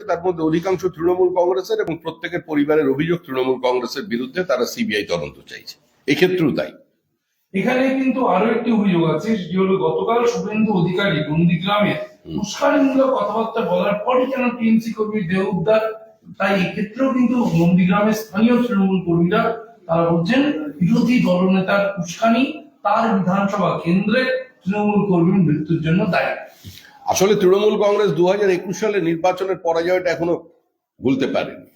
তার মধ্যে অধিকাংশ তৃণমূল কংগ্রেসের এবং প্রত্যেকের পরিবারের অভিযোগ তৃণমূল কংগ্রেসের বিরুদ্ধে তারা সিবিআই তদন্ত চাইছে। এক্ষেত্রেও তাই। এখানে কিন্তু আরও একটি অভিযোগ আছে সেটি হলো গতকাল শুভেন্দু অধিকারী নন্দীগ্রামে উস্কানিমূলক কথাবার্তা বলার পরই কেন টিএমসি কর্মীর দেহ উদ্ধার? তাই এক্ষেত্রেও কিন্তু নন্দীগ্রামের স্থানীয় তৃণমূল কর্মীরা তারা বলছেন বিরোধী দলনেতার উস্কানি তার বিধানসভা কেন্দ্রে তৃণমূল কর্মীর মৃত্যুর জন্য দায়ী। আসলে তৃণমূল কংগ্রেস দু হাজার একুশ সালে নির্বাচনের পরাজয়টা এখনও ভুলতে পারেনি।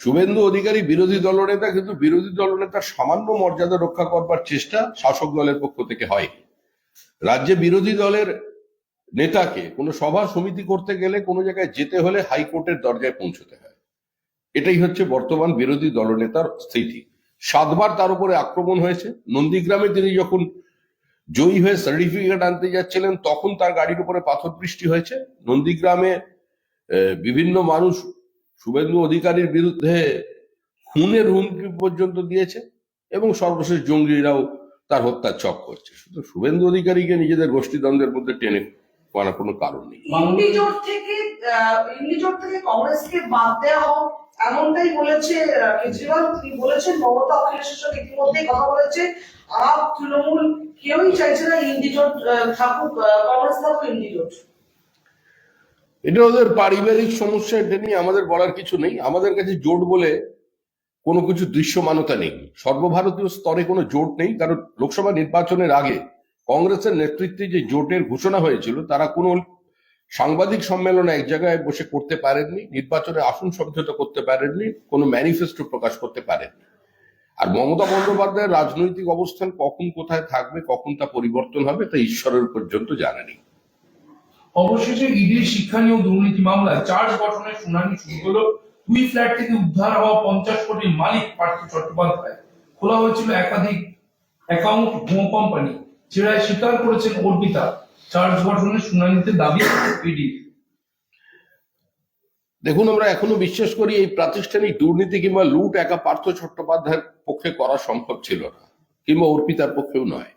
শুভেন্দু অধিকারী বিরোধী দলনেতা কিন্তু বিরোধী দলনেতার সামান্য মর্যাদা রক্ষা করবার চেষ্টা শাসক দলের পক্ষ থেকে হয় রাজ্যে বিরোধী দলের নেতাকে কোনো সভা সমিতি করতে গেলে কোনো জায়গায় যেতে হলে হাইকোর্টের দরজায় পৌঁছতে হয়। এটাই হচ্ছে বর্তমান বিরোধী দলনেতার স্থিতি। সাতবার তার উপরে আক্রমণ হয়েছে। নন্দীগ্রামে তিনি যখন জয়ী হয়ে সার্টিফিকেট আনতে যাচ্ছিলেন, তখন তার গাড়ির উপরে পাথর বৃষ্টি হয়েছে। নন্দীগ্রামে বিভিন্ন মানুষ শুভেন্দু অধিকারীর বিরুদ্ধে খুনের হুমকি পর্যন্ত দিয়েছে এবং সর্বশেষ জঙ্গিরাও তার হত্যার চক করছে। শুধু শুভেন্দু অধিকারীকে নিজেদের গোষ্ঠীদ্বন্দ্বের মধ্যে টেনে করার কোনো কারণ নেই। থেকে থেকে কংগ্রেসকে বাদ দেওয়া হোক, এমনটাই বলেছে কেজরিওয়াল, তিনি বলেছেন মমতা অখিলেশের সঙ্গে ইতিমধ্যেই কথা বলেছে। আপ তৃণমূল কেউই চাইছে না ইন্ডি জোট থাকুক কংগ্রেস থাকুক ইন্ডি জোট। এটা ওদের পারিবারিক সমস্যা, এটা নিয়ে আমাদের বলার কিছু নেই। আমাদের কাছে জোট বলে কোনো কিছু দৃশ্যমানতা নেই। সর্বভারতীয় স্তরে কোনো জোট নেই। কারণ লোকসভা নির্বাচনের আগে কংগ্রেসের নেতৃত্বে যে জোটের ঘোষণা হয়েছিল, তারা কোনো সাংবাদিক সম্মেলনে এক জায়গায় বসে করতে পারেননি, নির্বাচনে আসন সমঝোতা করতে পারেননি, কোনো ম্যানিফেস্টো প্রকাশ করতে পারেননি। আর মমতা বন্দ্যোপাধ্যায়ের রাজনৈতিক অবস্থান কখন কোথায় থাকবে, কখন তা পরিবর্তন হবে, তা ঈশ্বরের পর্যন্ত জানা অবশেষে ইডির শিক্ষা নিয়ে দুর্নীতি মামলায় চার্জ গঠনের শুনানি শুরু হলো। দুই ফ্ল্যাট থেকে উদ্ধার হওয়া পঞ্চাশ কোটির মালিক পার্থ চট্টোপাধ্যায়। খোলা হয়েছিল একাধিক অ্যাকাউন্ট ভুয়ো কোম্পানি জেরায় স্বীকার করেছেন অর্পিতা। চার্জ গঠনের শুনানিতে দাবি ইডি দেখুন, আমরা এখনও বিশ্বাস করি এই প্রাতিষ্ঠানিক দুর্নীতি কিংবা লুট একা পার্থ চট্টোপাধ্যায়ের পক্ষে করা সম্ভব ছিল না, কিংবা অর্পিতার পক্ষেও নয়।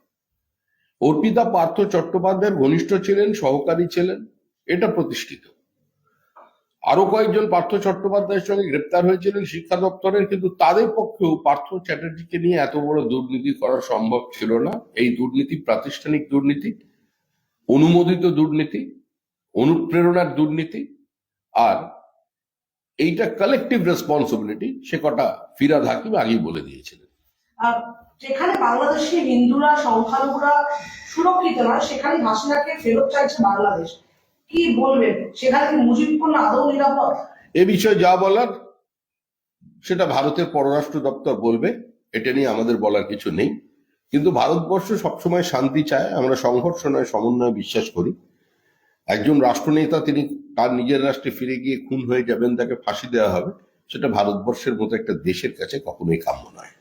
অর্পিতা পার্থ চট্টোপাধ্যায়ের ঘনিষ্ঠ ছিলেন, সহকারী ছিলেন, এটা প্রতিষ্ঠিত। আরও কয়েকজন পার্থ চট্টোপাধ্যায়ের সঙ্গে গ্রেপ্তার হয়েছিলেন শিক্ষা দপ্তরের, কিন্তু তাদের পক্ষেও পার্থ চ্যাটার্জিকে নিয়ে এত বড় দুর্নীতি করা সম্ভব ছিল না। এই দুর্নীতি, প্রাতিষ্ঠানিক দুর্নীতি, অনুমোদিত দুর্নীতি, অনুপ্রেরণার দুর্নীতি, আর এইটা কালেকটিভ রেসপন্সিবিলিটি সে কটা ফিরাদ হাকিম আগেই বলে দিয়েছিলেন। যেখানে বাংলাদেশি হিন্দুরা সংখ্যালঘুরা সুরক্ষিত নয় সেখানে হাসিনাকে ফেরত চাইছে বাংলাদেশ। কি বলবেন? সেখানে কি মুজিবপুর আদৌ নিরাপদ? এ বিষয়ে যা বলার সেটা ভারতের পররাষ্ট্র দপ্তর বলবে। এটা নিয়ে আমাদের বলার কিছু নেই। কিন্তু ভারতবর্ষ সবসময় শান্তি চায় আমরা সংঘর্ষ নয় সমন্বয়ে বিশ্বাস করি। একজন রাষ্ট্রনেতা তিনি তার নিজের রাষ্ট্রে ফিরে গিয়ে খুন হয়ে যাবেন তাকে ফাঁসি দেওয়া হবে সেটা ভারতবর্ষের মতো একটা দেশের কাছে কখনোই কাম্য নয়।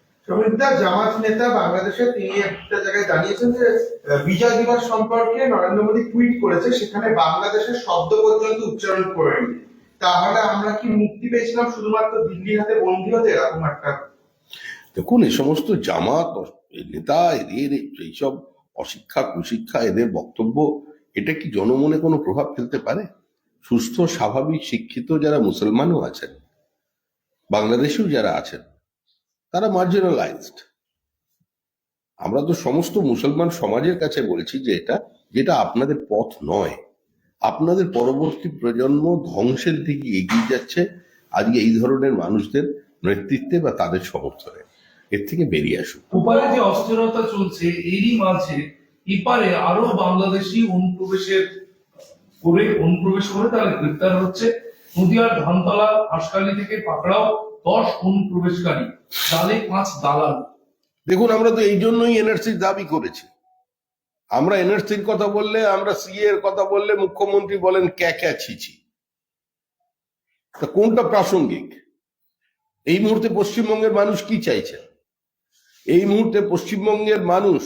জামাত নেতা বাংলাদেশে তিনি একটা জায়গায় জানিয়েছেন যে আহ, বিজয় দিবস সম্পর্কে নরেন্দ্র মোদী টুইট করেছে সেখানে বাংলাদেশের শব্দ পর্যন্ত উচ্চারণ করেনি তাহলে আমরা কি মুক্তি পেয়েছিলাম শুধুমাত্র দিল্লির হাতে বন্দী হতে এরকম একটা? দেখুন এই সমস্ত জামাত নেতা এদের এইসব অশিক্ষা কুশিক্ষা এদের বক্তব্য এটা কি জনমনে কোনো প্রভাব ফেলতে পারে? সুস্থ, স্বাভাবিক, শিক্ষিত যারা মুসলমানও আছেন, বাংলাদেশেও যারা আছেন, তারা মার্জিনালাইজড আমরা তো সমস্ত মুসলমান সমাজের কাছে বলছি যে এটা, যেটা আপনাদের পথ নয়। আপনাদের পরবর্তী প্রজন্ম ধ্বংসের দিকে এগিয়ে যাচ্ছে। আজকে এই ধরনের মানুষদের নেতৃত্বে বা তাদের সমর্থনে। এর থেকে বেরিয়ে আসুন। ওপারে যে অস্থিরতা চলছে, এরই মাঝে এপারে আরও বাংলাদেশি অনুপ্রবেশের করে অনুপ্রবেশ করে তারা গ্রেপ্তার হচ্ছে। নদিয়ার ধানতলা হাসকালি থেকে পাকড়াও দশ অনুপ্রবেশকারী জালে পাঁচ দালাল। দেখুন, আমরা তো এই জন্যই এনআরসির দাবি করেছি। আমরা এনআরসির কথা বললে, আমরা সিএ এর কথা বললে মুখ্যমন্ত্রী বলেন, ক্যা ক্যা ছিছি তা কোনটা প্রাসঙ্গিক? এই মুহূর্তে পশ্চিমবঙ্গের মানুষ কি চাইছেন? এই মুহূর্তে পশ্চিমবঙ্গের মানুষ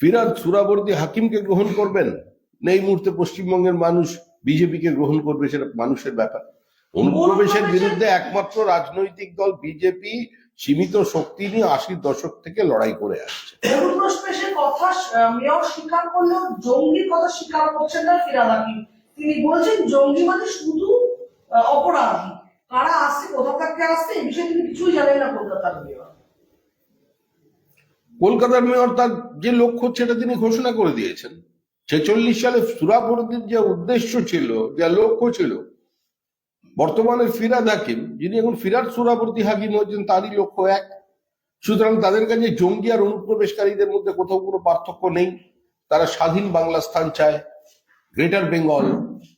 ফিরাদ সুরাবর্তী হাকিমকে গ্রহণ করবেন? না এই মুহূর্তে পশ্চিমবঙ্গের মানুষ বিজেপিকে গ্রহণ করবে সেটা মানুষের ব্যাপার। অনুপ্রবেশের বিরুদ্ধে একমাত্র রাজনৈতিক দল বিজেপি সীমিত শক্তি নিয়ে আশির দশক থেকে লড়াই করে আসছে। অনুপ্রবেশের কথা মেয়র স্বীকার করলেও জঙ্গির কথা স্বীকার করছেন না ফিরাদ হাকিম। তিনি বলেছেন জঙ্গি মানে শুধু অপরাধী। কারা আসছে কোথা থেকে আসছে এই বিষয়ে তিনি কিছুই জানেন না কলকাতার মেয়র। কলকাতার মেয়র তার যে লক্ষ্য সেটা তিনি ঘোষণা করে দিয়েছেন। ছেচল্লিশ সালে সুরাপুরতির যে উদ্দেশ্য ছিল, যে লক্ষ্য ছিল, বর্তমানে ফিরাদ হাকিম, যিনি এখন ফিরাদ সুরাবর্তী হাকিম হয়েছেন, তারই লক্ষ্য এক। সুতরাং তাদের কাছে জঙ্গি আর অনুপ্রবেশকারীদের মধ্যে কোথাও কোনো পার্থক্য নেই। তারা স্বাধীন বাংলা স্থান চায়, গ্রেটার বেঙ্গল,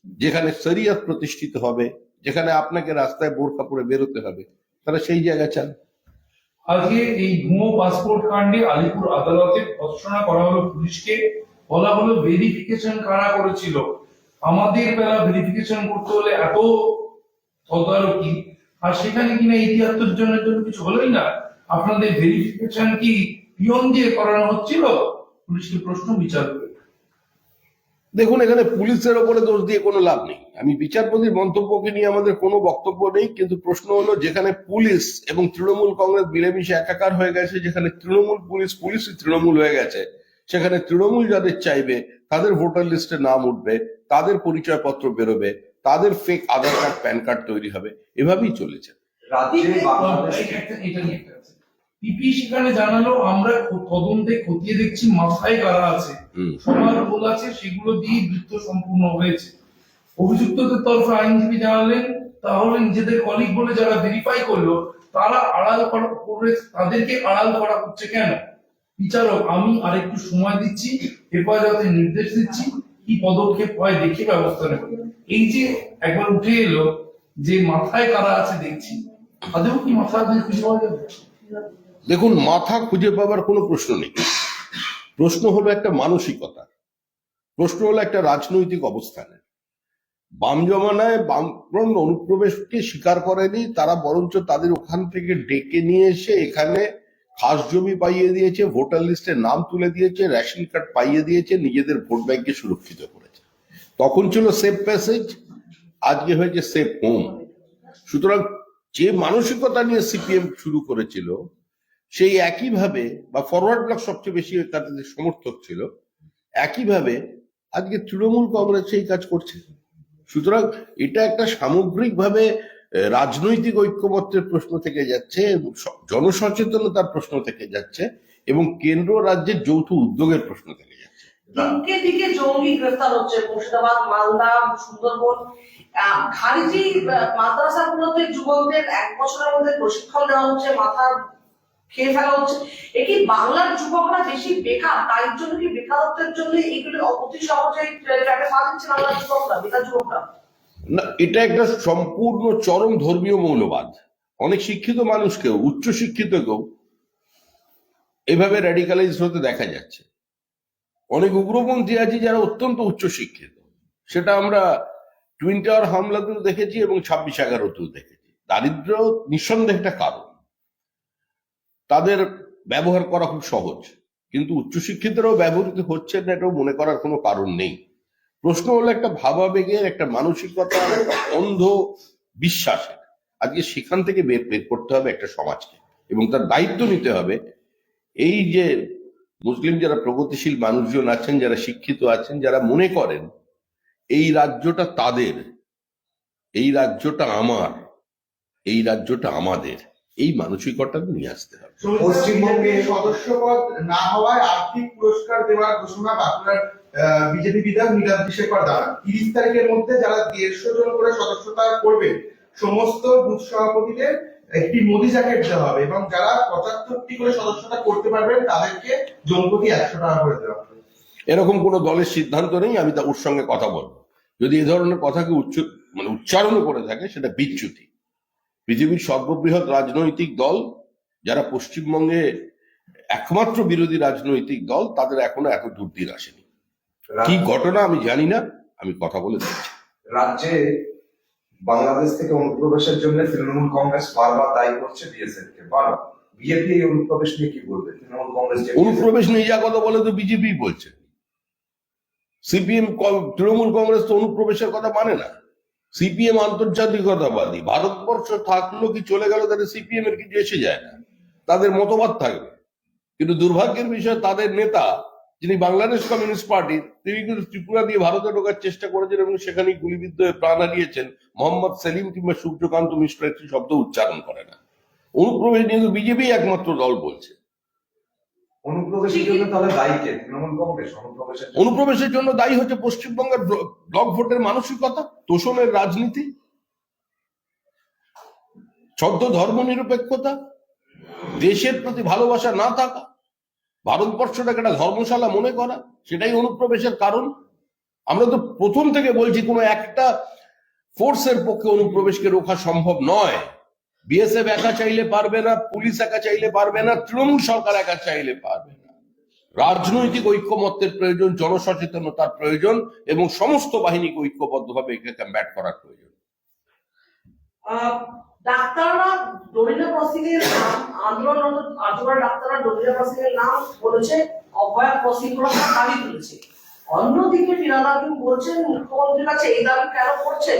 যেখানে শরিয়ত প্রতিষ্ঠিত হবে, যেখানে আপনাকে রাস্তায় বোরখা পরে বেরোতে হবে। তারা সেই জায়গা চান। আজকে এই ভুয়ো পাসপোর্ট কাণ্ডে আলিপুর আদালতে ভর্সনা করা হলো পুলিশকে, বলা হলো ভেরিফিকেশন কারা করেছিল? আমাদের বেলা ভেরিফিকেশন করতে হলে এত তদারকি। আর সেখানে কিনা এই তিয়াত্তর জনের জন্য কিছু হলোই না? আপনাদের ভেরিফিকেশন কি পিয়ন দিয়ে করানো হচ্ছিল? পুলিশকে প্রশ্ন বিচার দেখুন এখানে পুলিশের ওপরে দোষ দিয়ে কোনো লাভ নেই। আমি বিচারপতির মন্তব্যকে নিয়ে আমাদের কোনো বক্তব্য নেই কিন্তু প্রশ্ন হলো যেখানে পুলিশ এবং তৃণমূল কংগ্রেস মিলেমিশে একাকার হয়ে গেছে যেখানে তৃণমূল পুলিশ পুলিশই তৃণমূল হয়ে গেছে সেখানে তৃণমূল যাদের চাইবে তাদের ভোটার লিস্টে নাম উঠবে তাদের পরিচয়পত্র বেরোবে তাদের fake Aadhaar card PAN card তৈরি হবে। এভাবেই চলেছে। রাজ্যে বাংলাদেশ পিপি সেখানে জানালো আমরা তদন্তে খতিয়ে দেখছি মাথায় কারা আছে। সবার ভুল আছে সেগুলো দিয়ে বৃত্ত সম্পূর্ণ হয়েছে। অভিযুক্তদের তরফে আইনজীবী জানালেন তাহলে নিজেদের কলিগ বলে যারা ভেরিফাই করল তারা আড়াল করা করে তাদেরকে আড়াল করা হচ্ছে কেন? বিচারক আমি আরেকটু সময় দিচ্ছি হেফাজতে নির্দেশ দিচ্ছি কি পদক্ষেপ হয় দেখে ব্যবস্থা নেব। এই যে একবার উঠে এলো যে মাথায় কারা আছে দেখছি। তাদেরও কি মাথা দিয়ে খুঁজে পাওয়া যাবে? দেখুন, মাথা খুঁজে পাবার কোনো প্রশ্ন নেই। প্রশ্ন হলো একটা মানসিকতা। প্রশ্ন হলো একটা রাজনৈতিক অবস্থানের বাম জমানায় বামফ্রন্ট অনুপ্রবেশকে স্বীকার করেনি, তারা বরঞ্চ তাদের ওখান থেকে ডেকে নিয়ে এসে এখানে খাস জমি পাইয়ে দিয়েছে, ভোটার লিস্টে নাম তুলে দিয়েছে, রেশন কার্ড পাইয়ে দিয়েছে, নিজেদের ভোট ব্যাংককে সুরক্ষিত করেছে। তখন ছিল সেফ প্যাসেজ, আজকে হয়েছে সেফ হোম। সুতরাং যে মানসিকতা নিয়ে সিপিএম শুরু করেছিল সেই একইভাবে বা ফরওয়ার্ড ব্লক সবচেয়ে বেশি তাদের সমর্থক ছিল, একইভাবে আজকে তৃণমূল কংগ্রেস সেই কাজ করছে। সুতরাং এটা একটা সামগ্রিকভাবে রাজনৈতিক ঐক্যমত্যের প্রশ্ন থেকে যাচ্ছে জনসচেতনতার প্রশ্ন থেকে যাচ্ছে এবং কেন্দ্র রাজ্যের যৌথ উদ্যোগের প্রশ্ন থেকে যাচ্ছে। দিকে জঙ্গি গ্রেফতার হচ্ছে, মুর্শিদাবাদ, মালদা, সুন্দরবন খারিজি মাদ্রাসাগুলোতে যুবকদের এক বছরের মধ্যে প্রশিক্ষণ দেওয়া হচ্ছে মাথা খেয়ে ফেলা হচ্ছে। এ কি বাংলার যুবকরা বেশি বেকার, তাই জন্য কি বেকারত্বের জন্য এগুলো অতি সহজে ট্র্যাকে পা দিচ্ছে বাংলার যুবকরা, বেকার যুবকরা? না, এটা একটা সম্পূর্ণ চরম ধর্মীয় মৌলবাদ। অনেক শিক্ষিত মানুষকেও, উচ্চ শিক্ষিতকেও এভাবে র্যাডিকালাইজ হতে দেখা যাচ্ছে। অনেক উগ্রপন্থী আছে যারা অত্যন্ত উচ্চ শিক্ষিত। সেটা আমরা টুইন টাওয়ার হামলাতেও দেখেছি এবং ছাব্বিশ এগারোতেও দেখেছি। দারিদ্র নিঃসন্দেহ একটা কারণ। তাদের ব্যবহার করা খুব সহজ। কিন্তু উচ্চশিক্ষিতরাও ব্যবহৃত হচ্ছে না, এটাও মনে করার কোনো কারণ নেই। প্রশ্ন হলো একটা ভাবাবেগের, একটা মানসিকতা একটা অন্ধ বিশ্বাসের আজকে সেখান থেকে বের বের করতে হবে একটা সমাজকে। এবং তার দায়িত্ব নিতে হবে। এই যে মুসলিম যারা প্রগতিশীল মানুষজন আছেন, যারা শিক্ষিত আছেন, যারা মনে করেন, এই রাজ্যটা তাদের, এই রাজ্যটা আমার, এই রাজ্যটা আমাদের। এই মানসিকতা নিয়ে আসতে হবে। পশ্চিমবঙ্গে সদস্য পদ না হওয়ায় আর্থিক পুরস্কার দেওয়ার ঘোষণা বাঁকুড়ার বিজেপি বিধায়ক নীলাদ্রি শেখর দাঁড়ান তিরিশ তারিখের মধ্যে যারা দেড়শো জন করে সদস্যতা করবে সমস্ত বুথ সভাপতিদের একটি মোদি জ্যাকেট দেওয়া হবে এবং যারা পঁচাত্তরটি করে সদস্যতা করতে পারবেন তাদেরকে জনপ্রতি একশো টাকা করে দেওয়া হবে। এরকম কোনো দলের সিদ্ধান্ত নেই আমি তা ওর সঙ্গে কথা বলব। যদি এ ধরনের কথাকে উচ্চ মানে উচ্চারণ করে থাকে সেটা বিচ্যুতি। পৃথিবীর সর্ববৃহৎ রাজনৈতিক দল যারা পশ্চিমবঙ্গে একমাত্র বিরোধী রাজনৈতিক দল তাদের এখনও এত দূরদিন আসেনি। কি ঘটনা আমি জানি না আমি কথা বলে দিচ্ছি রাজ্যে বাংলাদেশ থেকে অনুপ্রবেশের জন্য তৃণমূল কংগ্রেস বারবার দায়ী করছে বিএসএফ কে বারবার। বিজেপি এই অনুপ্রবেশ নিয়ে কি বলবে? তৃণমূল কংগ্রেস অনুপ্রবেশ নিয়ে যা কথা বলে তো বিজেপি বলছে। সিপিএম তৃণমূল কংগ্রেস তো অনুপ্রবেশের কথা মানে না। সিপিএম আন্তর্জাতিকতাবাদী। ভারতবর্ষ থাকল কি চলে গেল, তাদের সিপিএম এর কিছু এসে যায় না। তাদের মতবাদ থাকবে। কিন্তু দুর্ভাগ্যের বিষয়, তাদের নেতা, যিনি বাংলাদেশ কমিউনিস্ট পার্টির তিনি কিন্তু ত্রিপুরা দিয়ে ভারতে ঢোকার চেষ্টা করেছেন এবং সেখানেই গুলিবিদ্ধ হয়ে প্রাণ হারিয়েছেন মোহাম্মদ সেলিম কিংবা সূর্যকান্ত মিশ্র একটি শব্দ উচ্চারণ করে না। অনুপ্রবেশ নিয়ে বিজেপি একমাত্র দল বলছে। অনুপ্রবেশের জন্য তাহলে দায়ী কে? তৃণমূল কংগ্রেস অনুপ্রবেশের অনুপ্রবেশের জন্য দায়ী হচ্ছে পশ্চিমবঙ্গের ব্ল- ব্লক ভোটের মানসিকতা তোষণের রাজনীতি ছদ্ম ধর্ম নিরপেক্ষতা দেশের প্রতি ভালোবাসা না থাকা ভারতবর্ষটাকে একটা ধর্মশালা মনে করা সেটাই অনুপ্রবেশের কারণ। আমরা তো প্রথম থেকে বলছি কোনো একটা ফোর্সের পক্ষে অনুপ্রবেশকে রোখা সম্ভব নয়। বিএসএফ একা চাইলে পারবে না, পুলিশ একা চাইলে পারবে না, তৃণমূল সরকার একা চাইলে পারবে না। রাজনৈতিক ঐক্যমত্যের প্রয়োজন, জনসচেতনতার প্রয়োজন এবং সমস্ত বাহিনীকে ঐক্যবদ্ধভাবে একে কম্ব্যাট করার প্রয়োজন। ডাক্তাররা ডরিনা ক্রসিং এর নাম, আন্দোলন ডাক্তাররা নাম বলেছে, অভয়া দাবি তুলেছে। অন্যদিকে বলছেন মুখ্যমন্ত্রীর কাছে এই দাবি কেন করছে?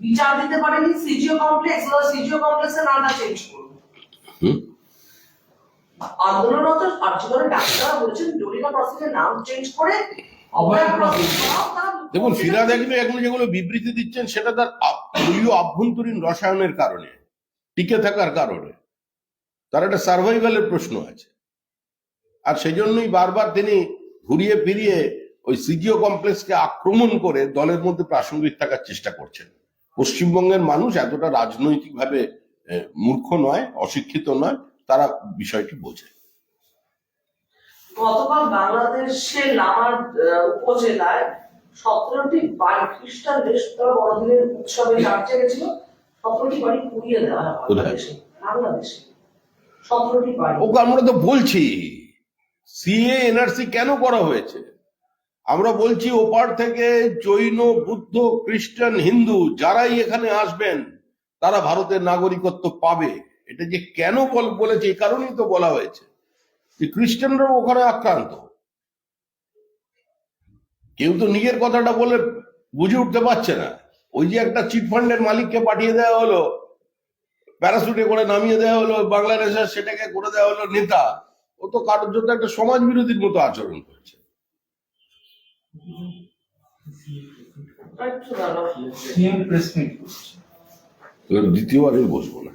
বিচার দিতে পারেনি সিজিও কমপ্লেক্স বা সিজিও কমপ্লেক্সের নামটা চেঞ্জ করুন। আন্দোলনরত আর্যগরের ডাক্তাররা বলছেন ডরিনা ক্রসিং এর নাম চেঞ্জ করে দেখুন ফিরাদ একমি এখন যেগুলো বিবৃতি দিচ্ছেন সেটা তার দলীয় আভ্যন্তরীণ রসায়নের কারণে টিকে থাকার কারণে। তার একটা সার্ভাইভালের প্রশ্ন আছে। আর সেই জন্যই বারবার তিনি ঘুরিয়ে ফিরিয়ে ওই সিজিও কমপ্লেক্সকে আক্রমণ করে দলের মধ্যে প্রাসঙ্গিক থাকার চেষ্টা করছেন। পশ্চিমবঙ্গের মানুষ এতটা রাজনৈতিকভাবে মূর্খ নয় অশিক্ষিত নয় তারা বিষয়টি বোঝে। গতকাল বাংলাদেশের লামার উপজেলায় সতেরোটি বাড়ি খ্রিস্টান বৃহস্পতিবার বড়দিনের উৎসবে গেছিল সতেরোটি বাড়ি পুড়িয়ে দেওয়া হয় বাংলাদেশে বাংলাদেশে। সতেরোটি বাড়ি। ওকে আমরা তো বলছি সিএ এনআরসি কেন করা হয়েছে? আমরা বলছি ওপার থেকে জৈন, বুদ্ধ, খ্রিস্টান, হিন্দু যারাই এখানে আসবেন, তারা ভারতের নাগরিকত্ব পাবে। এটা যে কেন বল- বলেছে এই কারণেই তো বলা হয়েছে। যে খ্রিস্টানরাও ওখানে আক্রান্ত। কেউ তো নিজের কথাটা বলে বুঝে উঠতে পারছে না। ওই যে একটা চিটফান্ডের মালিককে পাঠিয়ে দেওয়া হলো, প্যারাসুটে করে নামিয়ে দেওয়া হলো বাংলাদেশের সেটাকে করে দেওয়া হলো নেতা। ও তো কারোর জন্য একটা সমাজ বিরোধীর মতো আচরণ করছে। এবার দ্বিতীয়বার আমি বসবো না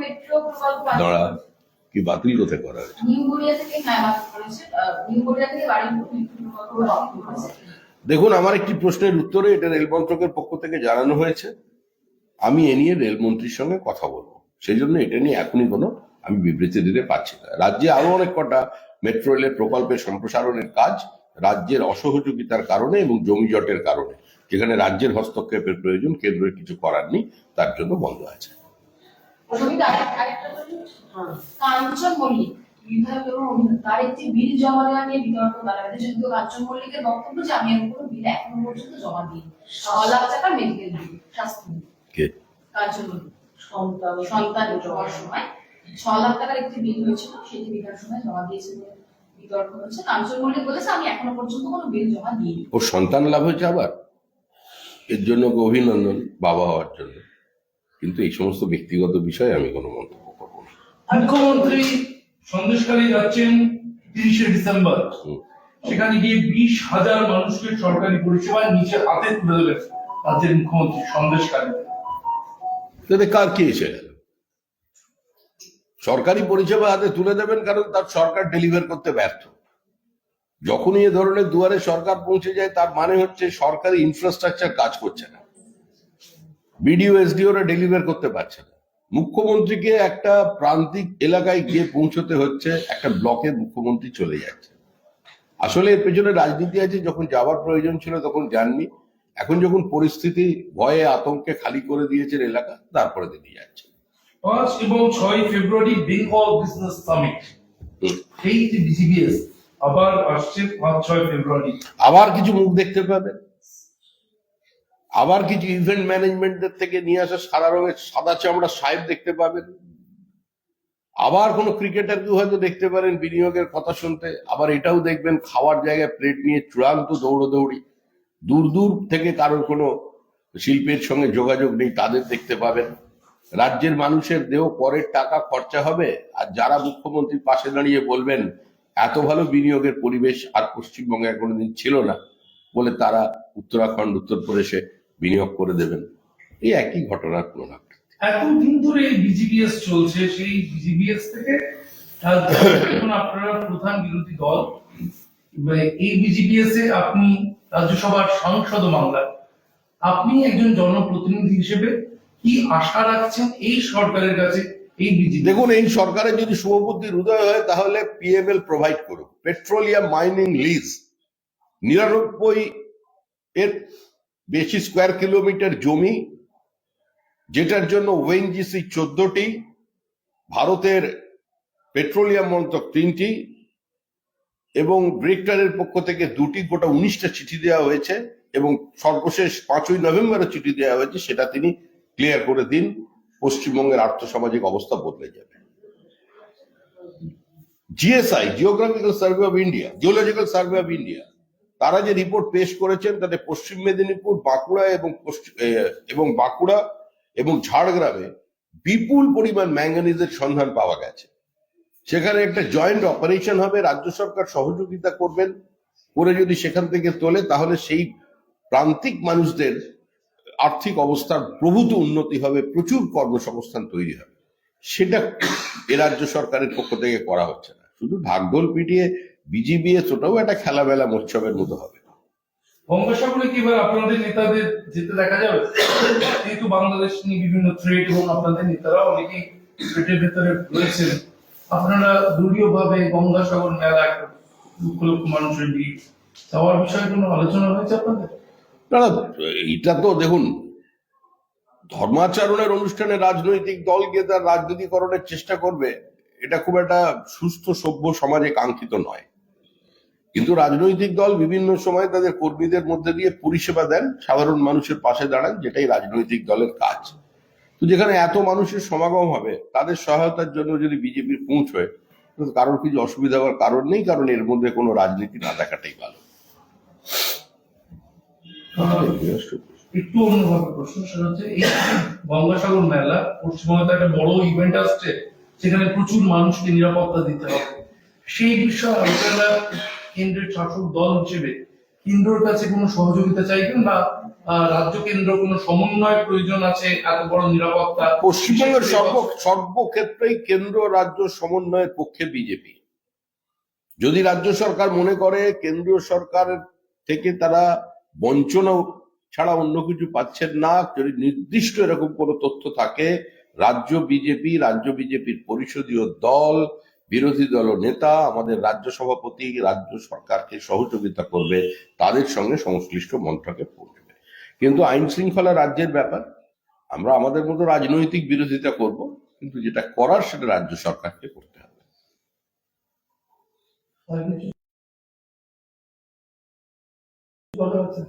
মেট্রো প্রকল্প বাতিল দাঁড়া কি বাতিল কোথায় করা হয়েছে? হ্যাঁ দেখুন আমার একটি প্রশ্নের উত্তরে এটা রেল মন্ত্রকের পক্ষ থেকে জানানো হয়েছে। আমি এ নিয়ে রেলমন্ত্রীর সঙ্গে কথা বলব। সেই জন্য এটা নিয়ে এখনই কোনো আমি বিবৃতি দিতে পারছি না। রাজ্যে আরও অনেক কটা মেট্রো রেলের প্রকল্পের সম্প্রসারণের কাজ রাজ্যের অসহযোগিতার কারণে এবং জমি জটের কারণে যেখানে রাজ্যের হস্তক্ষেপের প্রয়োজন কেন্দ্রের কিছু করার নেই তার জন্য বন্ধ আছে। হ্যাঁ। কাঞ্চন মল্লিক বিধায়ক এবং তার একটি বিল জমা দেওয়া নিয়ে বিতর্ক বাড়াবে যদিও কাঞ্চন মল্লিকের বক্তব্য যে আমি এর কোনো বিল এখনও পর্যন্ত জমা দিইনি। ছ লাখ টাকার মেডিকেল বিল স্বাস্থ্য কাঞ্চন মল্লিক সন্তান সন্তান সময়। ছ লাখ টাকার একটি বিল হয়েছিল সেটি বিধানসভায় জমা দিয়েছে বিতর্ক হচ্ছে। কাঞ্চন মল্লিক বলেছে আমি এখনও পর্যন্ত কোনো বিল জমা দিইনি। ওর সন্তান লাভ হয়েছে আবার? এর জন্য অভিনন্দন বাবা হওয়ার জন্য। কিন্তু এই সমস্ত ব্যক্তিগত বিষয়ে আমি কোনো মন্তব্য করব না। মুখ্যমন্ত্রী সন্দেশকালী যাচ্ছেন তিরিশে ডিসেম্বর। সেখানে গিয়ে বিশ হাজার মানুষকে সরকারি পরিষেবা নিজের হাতে তুলে দেবেন রাজ্যের মুখ্যমন্ত্রী সন্দেশকালী তাতে কার কি গেল? সরকারি পরিষেবা হাতে তুলে দেবেন কারণ তার সরকার ডেলিভার করতে ব্যর্থ। যখনই এ ধরনের দুয়ারে সরকার পৌঁছে যায়, তার মানে হচ্ছে সরকারি ইনফ্রাস্ট্রাকচার কাজ করছে না। বিডিও এসডিওরা ডেলিভার করতে পারছে না। মুখ্যমন্ত্রীকে একটা প্রান্তিক এলাকায় গিয়ে পৌঁছতে হচ্ছে, একটা ব্লকে মুখ্যমন্ত্রী চলে যাচ্ছে। আসলে এর পেছনে রাজনীতি আছে, যখন যাওয়ার প্রয়োজন ছিল তখন যাননি। এখন যখন পরিস্থিতি ভয়ে আতঙ্কে খালি করে দিয়েছেন এলাকা, তারপরে তিনি যাচ্ছেন। পাঁচ এবং ছয় ফেব্রুয়ারি বেঙ্গল বিজনেস সামিট। এই যে বিসিবিএস আবার আসছে পাঁচ ছয় ফেব্রুয়ারি। আবার কিছু মুখ দেখতে পাবেন আবার কিছু ইভেন্ট ম্যানেজমেন্টের থেকে নিয়ে আসা সাদা রঙের সাদা চামড়া সাহেব দেখতে পাবেন। আবার কোনো ক্রিকেটারকে হয়তো দেখতে পারেন বিনিয়োগের কথা শুনতে। আবার এটাও দেখবেন খাওয়ার জায়গায় প্লেট নিয়ে চূড়ান্ত দৌড়দৌড়ি। দূর দূর থেকে কারোর কোনো শিল্পের সঙ্গে যোগাযোগ নেই তাদের দেখতে পাবেন। রাজ্যের মানুষের দেহ করের টাকা খরচা হবে? আর যারা মুখ্যমন্ত্রীর পাশে দাঁড়িয়ে বলবেন, এত ভালো বিনিয়োগের পরিবেশ আর পশ্চিমবঙ্গে কোনোদিন ছিল না, বলে তারা উত্তরাখণ্ড, উত্তরপ্রদেশে বিনিয়োগ করে দেবেন। এই একই ঘটনার পুনরাবৃত্তি এতদিন ধরে এই বিজিবিএস চলছে, সেই বিজিবিএস থেকে আপনারা প্রধান বিরোধী দল এই বিজিবিএস এ আপনি রাজ্যসভার সাংসদ বাংলায় আপনি একজন জনপ্রতিনিধি হিসেবে কি আশা রাখছেন এই সরকারের কাছে দেখুন, এই সরকারের যদি শুভবুদ্ধির উদয় হয়, তাহলে পিএমএল প্রোভাইড করুক। পেট্রোলিয়াম মাইনিং লিজ নিরানব্বই এর বেশি স্কোয়ার কিলোমিটার জমি, যেটার জন্য ওএনজিসি চোদ্দটি, ভারতের পেট্রোলিয়াম মন্ত্রক তিনটি, এবং ডিরেক্টরের পক্ষ থেকে দুটি, গোটা উনিশটা চিঠি দেওয়া হয়েছে, এবং সর্বশেষ পাঁচই নভেম্বরও চিঠি দেওয়া হয়েছে, সেটা তিনি ক্লিয়ার করে দিন, পশ্চিমবঙ্গের আর্থসামাজিক অবস্থা বদলে যাবে। GSI geographical survey of India geological survey of India তারা যে রিপোর্ট পেশ করেছেন, তাতে পশ্চিম মেদিনীপুর, বাঁকুড়া এবং এবং বাঁকুড়া এবং ঝাড়গ্রামে বিপুল পরিমাণ ম্যাঙ্গানিজের সন্ধান পাওয়া গেছে। সেখানে একটা জয়েন্ট অপারেশন হবে, রাজ্য সরকার সহযোগিতা করবেন, করে যদি সেখান থেকে তোলে, তাহলে সেই প্রান্তিক মানুষদের আর্থিক অবস্থার প্রভূত উন্নতি হবে, প্রচুর কর্মসংস্থান তৈরি হবে। সেটা এ রাজ্য সরকারের পক্ষ থেকে করা হচ্ছে না। শুধু ঢাকঢোল পিটিয়ে বিজিবিএস ওটাও একটা খেলাবেলা উৎসবের মতো হবে। আপনাদের নেতাদের যেতে দেখা যাবে? যেহেতু বাংলাদেশ নিয়ে বিভিন্ন থ্রেট এবং আপনাদের নেতারা অনেকেই থ্রেটের ভেতরে রয়েছেন। আপনারা দলীয় ভাবে গঙ্গাসাগর মেলা লক্ষ মানুষের ভিড় যাওয়ার বিষয়ে কোনো আলোচনা হয়েছে আপনাদের? না এটা তো দেখুন, ধর্মাচরণের অনুষ্ঠানে রাজনৈতিক দল গিয়ে তার রাজনীতিকরণের চেষ্টা করবে, এটা খুব একটা সুস্থ, সভ্য সমাজে কাঙ্ক্ষিত নয়। কিন্তু রাজনৈতিক দল বিভিন্ন সময় তাদের কর্মীদের মধ্যে দিয়ে পরিষেবা দেন, সাধারণ মানুষের পাশে দাঁড়ান, যেটাই রাজনৈতিক দলের কাজ। তো যেখানে এত মানুষের সমাগম হবে, তাদের সহায়তার জন্য যদি বিজেপির পৌঁছয় কারোর কিছু অসুবিধা হওয়ার কারণ নেই, কারণ এর মধ্যে কোনো রাজনীতি না দেখাটাই ভালো। একটু অন্যভাবে প্রশ্ন, সেটা হচ্ছে এই গঙ্গাসাগর মেলা পশ্চিমবঙ্গে তো একটা বড় ইভেন্ট আসছে, সেখানে প্রচুর মানুষকে নিরাপত্তা দিতে হবে। সেই বিষয়ে কেন্দ্রের শাসক দল হিসেবে কেন্দ্রের কাছে কোনো সহযোগিতা চাইবেন বা রাজ্য কেন্দ্র কোনো সমন্বয় প্রয়োজন আছে এত বড় নিরাপত্তা? পশ্চিমবঙ্গের সর্ব সর্বক্ষেত্রেই কেন্দ্র রাজ্য সমন্বয়ের পক্ষে বিজেপি যদি রাজ্য সরকার মনে করে, কেন্দ্রীয় সরকারের থেকে তারা বঞ্চনা ছাড়া অন্য কিছু পাচ্ছেন না। যদি নির্দিষ্ট এরকম কোনো তথ্য থাকে, রাজ্য বিজেপি, রাজ্য বিজেপির পরিষদীয় দল, বিরোধী দল নেতা, আমাদের রাজ্য সভাপতি, রাজ্য সরকারকে সহযোগিতা করবে, তাদের সঙ্গে সংশ্লিষ্ট মন্ত্রকে পৌঁছবে। কিন্তু আইন শৃঙ্খলা রাজ্যের ব্যাপার, আমরা আমাদের মতো রাজনৈতিক বিরোধিতা করব, কিন্তু যেটা করার সেটা রাজ্য সরকারকে করতে হবে। বলা হচ্ছে